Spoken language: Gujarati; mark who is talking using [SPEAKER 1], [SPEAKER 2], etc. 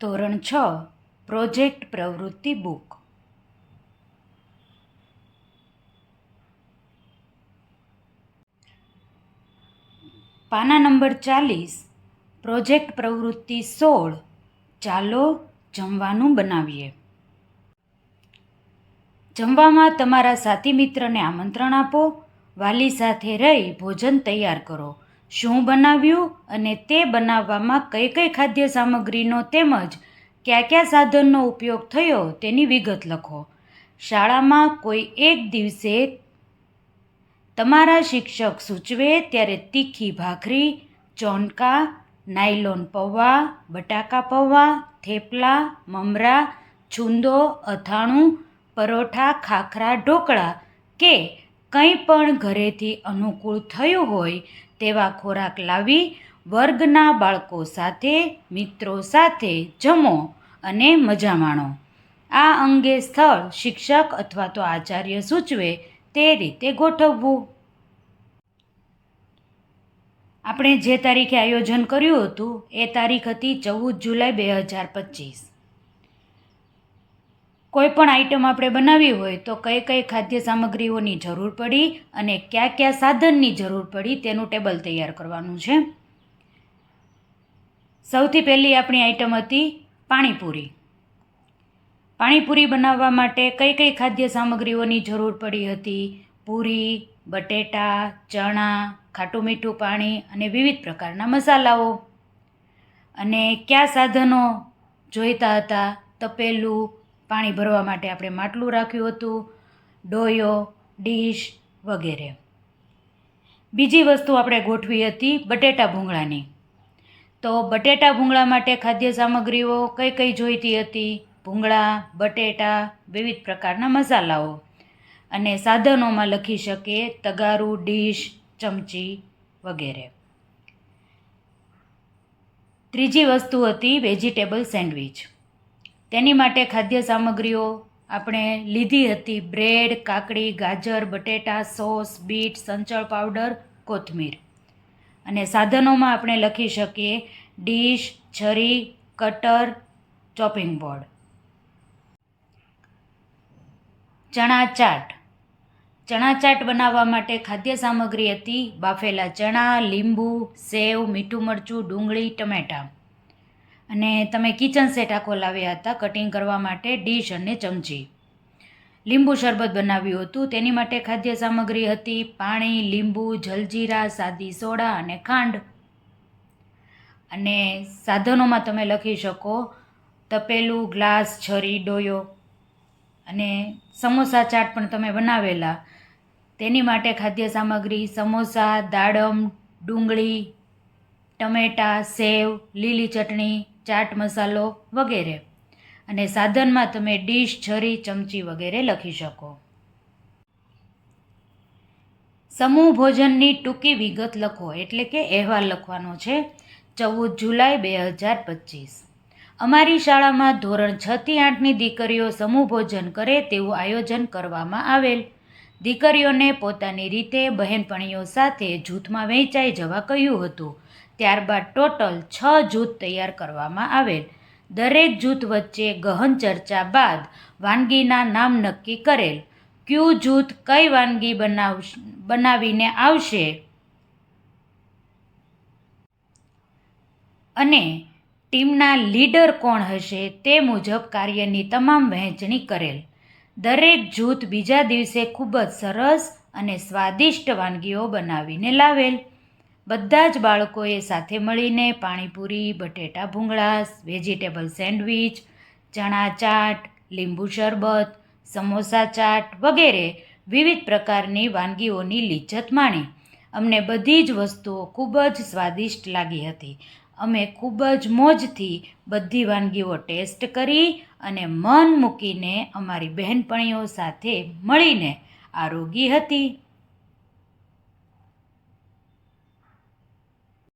[SPEAKER 1] ધોરણ છ, પ્રોજેક્ટ પ્રવૃત્તિ બુક. પાના નંબર ચાલીસ, પ્રોજેક્ટ પ્રવૃત્તિ સોળ, ચાલો જમવાનું બનાવીએ. જમવામાં તમારા સાથી મિત્રને આમંત્રણ આપો, વાલી સાથે રહી ભોજન તૈયાર કરો. શું બનાવ્યું અને તે બનાવવામાં કઈ કઈ ખાદ્ય સામગ્રીનો તેમજ કયા કયા સાધનનો ઉપયોગ થયો તેની વિગત લખો. શાળામાં કોઈ એક દિવસે તમારા શિક્ષક સૂચવે ત્યારે તીખી ભાખરી, ચોનકા, નાયલોન પૌવા, બટાકા પૌવા, થેપલા, મમરા, છુંદો, અથાણું, પરોઠા, ખાખરા, ઢોકળા કે કંઈ પણ ઘરેથી અનુકૂળ થયું હોય તેવા ખોરાક લાવી વર્ગના બાળકો સાથે, મિત્રો સાથે જમો અને મજા માણો. આ અંગે સ્થળ, શિક્ષક અથવા તો આચાર્ય સૂચવે તે રીતે ગોઠવવું. આપણે જે તારીખે આયોજન કર્યું હતું, એ તારીખ હતી ચૌદ જુલાઈ બે હજાર પચીસ. કોઈ પણ આઈટમ આપણે બનાવવી હોય તો કઈ કઈ ખાદ્ય સામગ્રીઓની જરૂર પડી અને કયા કયા સાધનની જરૂર પડી તેનું ટેબલ તૈયાર કરવાનું છે. સૌથી પહેલી આપણી આઈટમ હતી પાણીપુરી. પાણીપુરી બનાવવા માટે કઈ કઈ ખાદ્ય સામગ્રીઓની જરૂર પડી હતી? પૂરી, બટેટા, ચણા, ખાટું મીઠું પાણી અને વિવિધ પ્રકારના મસાલાઓ. અને કયા સાધનો જોઈતા હતા? તપેલું પાણી ભરવા માટે આપણે માટલું રાખ્યું હતું, ડોયો, ડીશ વગેરે. બીજી વસ્તુ આપણે ગોઠવી હતી બટેટા ભૂંગળાની. તો બટેટા ભૂંગળા માટે ખાદ્ય સામગ્રીઓ કઈ કઈ જોઈતી હતી? ભૂંગળા, બટેટા, વિવિધ પ્રકારના મસાલાઓ. અને સાધનોમાં લખી શકે તગારું, ડીશ, ચમચી વગેરે. ત્રીજી વસ્તુ હતી વેજીટેબલ સેન્ડવિચ. તેની માટે ખાદ્ય સામગ્રીઓ આપણે લીધી હતી. બ્રેડ, કાકડી, ગાજર, બટેટા, સોસ, બીટ, સંચળ પાવડર, કોથમીર. અને સાધનોમાં આપણે લખી શકીએ ડીશ, છરી, કટર, ચોપિંગ બોર્ડ. ચણા ચાટ. ચણા ચાટ બનાવવા માટે ખાદ્ય સામગ્રી હતી બાફેલા ચણા, લીંબુ, સેવ, મીઠું મરચું, ડુંગળી, ટમેટાં. અને તમે કિચન સેટ આખો લાવ્યા હતા કટિંગ કરવા માટે ડીશ અને ચમચી. લીંબુ શરબત બનાવ્યું હતું. તેની માટે ખાદ્ય સામગ્રી હતી. પાણી, લીંબુ, જલજીરા, સાદી સોડા અને ખાંડ. અને સાધનોમાં તમે લખી શકો તપેલું, ગ્લાસ, છરી, ડોયો અને સમોસા ચાટ પણ તમે બનાવેલા. તેની માટે ખાદ્ય સામગ્રી સમોસા, દાડમ, ડુંગળી ટમેટાં, સેવ, લીલી ચટણી, ચાટ મસાલો વગેરે. અને સાધનમાં તમે ડીશ, છરી, ચમચી વગેરે લખી શકો. સમૂહ ભોજનની ટૂંકી વિગત લખો, એટલે કે અહેવાલ લખવાનો છે ચૌદ જુલાઈ બે હજાર પચીસ. અમારી શાળામાં ધોરણ છથી આઠની દીકરીઓ સમૂહ ભોજન કરે તેવું આયોજન કરવામાં આવેલ. દીકરીઓને પોતાની રીતે બહેનપણીઓ સાથે જૂથમાં વહેંચાઈ જવા કહ્યું હતું. ત્યારબાદ ટોટલ છ જૂથ તૈયાર કરવામાં આવેલ. દરેક જૂથ વચ્ચે ગહન ચર્ચા બાદ વાનગીના નામ નક્કી કરેલ. ક્યુ જૂથ કઈ વાનગી બનાવ બનાવીને આવશે? અને ટીમના લીડર કોણ હશે તે મુજબ કાર્યની તમામ વહેંચણી કરેલ. દરેક જૂથ બીજા દિવસે ખૂબ જ સરસ અને સ્વાદિષ્ટ વાનગીઓ બનાવીને લાવેલ. બધા જ બાળકોએ સાથે મળીને પાણીપુરી, બટેટા ભૂંગળા, વેજીટેબલ સેન્ડવિચ, ચણા ચાટ, લીંબુ શરબત, સમોસા ચાટ વગેરે વિવિધ પ્રકારની વાનગીઓની લિજ્જત માણી. અમને બધી જ વસ્તુઓ ખૂબ જ સ્વાદિષ્ટ લાગી હતી. અમે ખૂબ જ મોજથી બધી વાનગીઓ ટેસ્ટ કરી અને મન મૂકીને અમારી બહેનપણીઓ સાથે મળીને આરોગી હતી.